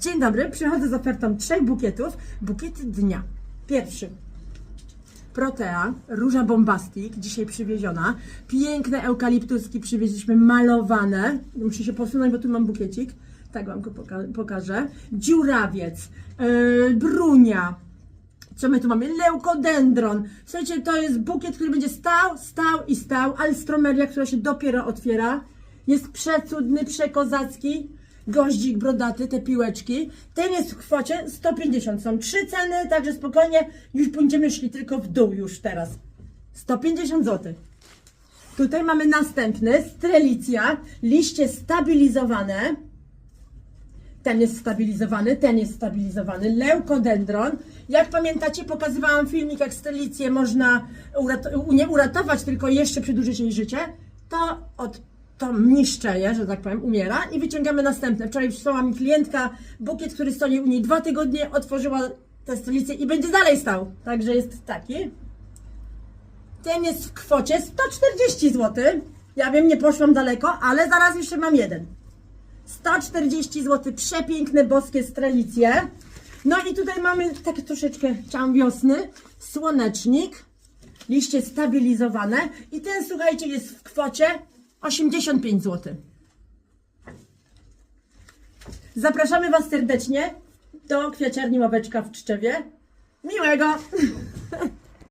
Dzień dobry, przychodzę z ofertą trzech bukietów. Bukiety dnia. Pierwszy. Protea, róża bombastik, dzisiaj przywieziona. Piękne eukaliptuski przywieźliśmy, malowane. Muszę się posunąć, bo tu mam bukiecik. Tak wam go poka- pokażę. Dziurawiec, yy, brunia. Co my tu mamy? Leukodendron. Słuchajcie, to jest bukiet, który będzie stał, stał i stał. Alstromeria, która się dopiero otwiera. Jest przecudny, przekozacki. Goździk brodaty, te piłeczki. Ten jest w kwocie 150. Są trzy ceny, także spokojnie już będziemy szli tylko w dół już teraz. 150 zł. Tutaj mamy następny, strelicja, liście stabilizowane. Ten jest stabilizowany, ten jest stabilizowany. Leukodendron. Jak pamiętacie, pokazywałam filmik, jak stelicję można urat- nie uratować, tylko jeszcze przedłużyć jej życie. To od to niszczeje, że tak powiem, umiera i wyciągamy następne. Wczoraj przysłała mi klientka bukiet, który stoi u niej dwa tygodnie, otworzyła tę stolicę i będzie dalej stał. Także jest taki. Ten jest w kwocie 140 zł. Ja wiem, nie poszłam daleko, ale zaraz jeszcze mam jeden. 140 zł, przepiękne boskie strelicje. No i tutaj mamy takie troszeczkę czam wiosny, słonecznik, liście stabilizowane i ten słuchajcie jest w kwocie 85 zł. Zapraszamy Was serdecznie do kwiaciarni Ławeczka w Czczewie. Miłego!